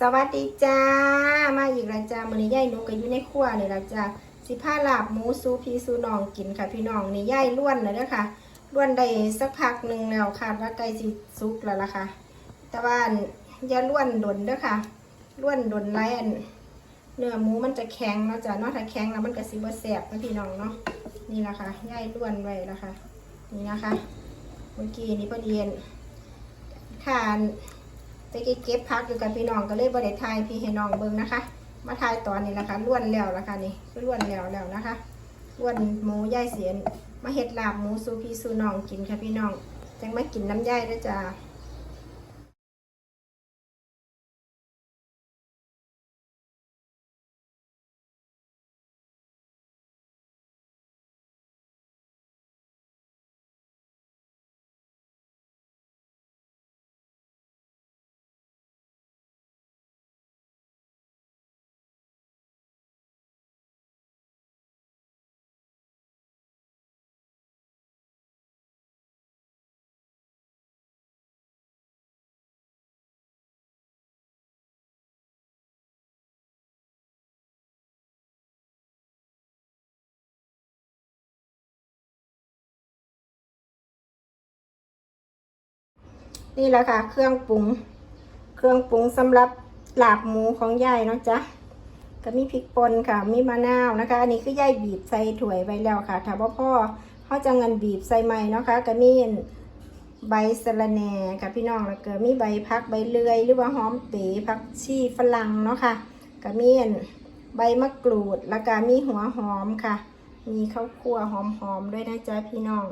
สวัสดีจ้า มาอีกแล้วจ้ามื้อนี้ย่ายหนูก็อยู่ในครัวนี่ละจ้าสิผ้าลาบหมูซูพีซูน้องกินค่ะพี่น้องนี่ย่ายล้วนเลยเด้อค่ะล้วนได้สักพักหนึ่งแล้วค่ะว่าใกล้สิสุกแล้วล่ะค่ะ แต่ว่าอย่าล้วนดนเด้อค่ะล้วนดนไรอันเนื้อหมูมันจะแข็งเนาะจ้านาะถ้าแข็งแล้วมันก็สิบ่แซ่บนะพี่น้องเนาะนี่ละค่ะย่ายล้วนไว้ล้วค่ะนี่นะคะ เมื่อกี้นี่พอดีน ค่ะไปเก็บพักอยู่กับพี่น้องก็เลยบริทายพี่ให้น้องเบิ้งนะคะ มาทายตอนนี้นะคะล้วนแล้วละค่ะนี่ล้วนแล้วแล้วนะคะล้วนหมูย่ายเสียนมาเฮ็ดลาบหมูสูพี่สูน้องกินค่ะพี่น้องจังมากินน้ำย่ายด้วยจ้า นี่แหละค่ะ เครื่องปรุง เครื่องปรุงสำหรับหลาบหมูของยายเนาะจ๊ะก็มีพริกป่นค่ะ มีมะนาวนะคะ อันนี้คือยายบีบใส่ถ้วยไว้แล้วค่ะถ้าว่าพ่อเขาจะเงินบีบใส่ใหม่นะคะก็มีใบสะระแหน่ค่ะพี่น้องแล้วก็มีใบพักใบเลื่อย หรือว่าหอมเป๋ผักชีฝรั่งเนาะค่ะก็มีใบมะกรูดแล้วก็มีหัวหอมค่ะ มีข้าวคั่วหอมๆด้วยนะจ๊ะพี่น้อง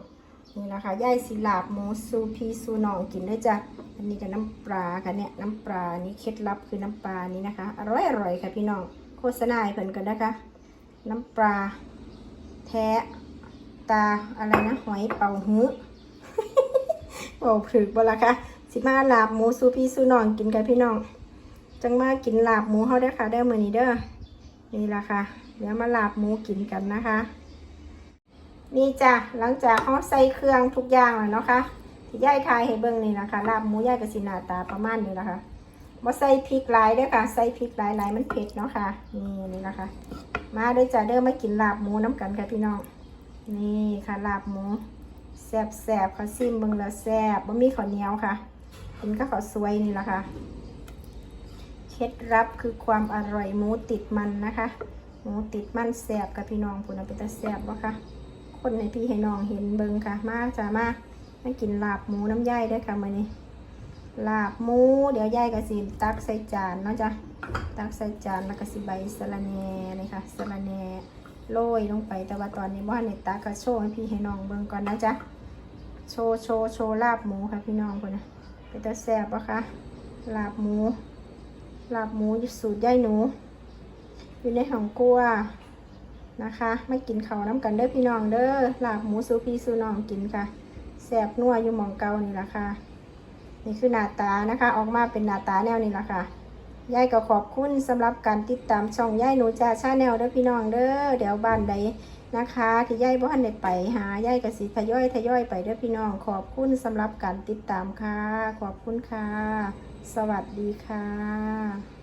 นี่นะคะย่ายสิลาบหมูซูพีซูนองกินด้วยจ้ะอันนี้กับน้ำปลาค่ะเนี่ยน้ำปลานี่เคล็ดลับคือน้ำปลานี่นะคะ อร่อยอร่อยค่ะพี่น้องโฆษณาให้เพิ่นกันนะคะ น้ำปลาแท้ตาอะไรนะหอยเป่าหื้อโอ้ผึกบ่ละค่ะสิมาลาบหมูซูพีซูนองกินกันพี่น้องจังมากินลาบหมูเขาได้ค่ะได้อมือนี้เด้อนี่ละค่ะเดี๋ยวมาลาบหมูกินกันนะคะ นี่จ้ะหลังจากเขาใส่เครื่องทุกอย่างแล้วเนาะคะที่ย่ายทายให้เบิ่งนี่นะคะลาบหมูย่ายกระสินาตาประมาณนี้นะคะบ่ใส่พริกหลายด้วยค่ะ ใส่พริกหลายหลายมันเผ็ดเนาะค่ะนี่นี่นะคะ มาด้อจ้ะเด้อมากินลาบหมูน้ำกันค่ะพี่น้องนี่ค่ะลาบหมูแซ่บแซ่บๆค่ะซิมเบิ่งแล้วแซ่บบ่มีข้าวเหนียวค่ะกินก็ข้าวสวยนี่แหละค่ะเคล็ดลับคือความอร่อยหมูติดมันนะคะ หมูติดมันแซ่บกับพี่น้องคุณเอาไปแต่แซ่บบ่คะ คนให้พี่ให้น้องเห็นเบิงค่ะ มาจ้ามามากินลาบหมูน้ำย่ายด้วยค่ะมื้อนี้ลาบหมู เดี๋ยวย่ายก็สิตักใส่จานเนาะจ้ะตักใส่จานแล้วก็สิใบสะระแหน่นี่ค่ะสะระแหน่โรยลงไปแต่ว่าตอนนี้บ่ทันได้ตักก็โชว์ให้พี่ให้น้องเบิงก่อนนะจ๊ะโชว์โชว์โชว์ลาบหมูค่ะพี่น้องคนนะเป็นตาแซ่บปะคะลาบหมูลาบหมูสูตรย่ายหนู อยู่ในห้องครัว นะคะไมากินเขาน้ำกันเด้อพี่น้องเด้อลาบหมูสูพี่สูน้องกินค่ะแสบนัวอยู่หมองเกานี่ละค่ะ นี่คือหน้าตานะคะ ออกมาเป็นหน้าตาแนวนี้ละค่ะยายก็ขอบคุณสำหรับการติดตามช่องยายหนูจ่าชาแนลเด้อพี่น้องเด้อเดี๋ยวบ้านใดนะคะ ที่ยายบ้านได้ไปหายายกสิทยอยทยอยไปเด้อพี่น้อง ขอบคุณสำหรับการติดตามค่ะ ขอบคุณค่ะ สวัสดีค่ะ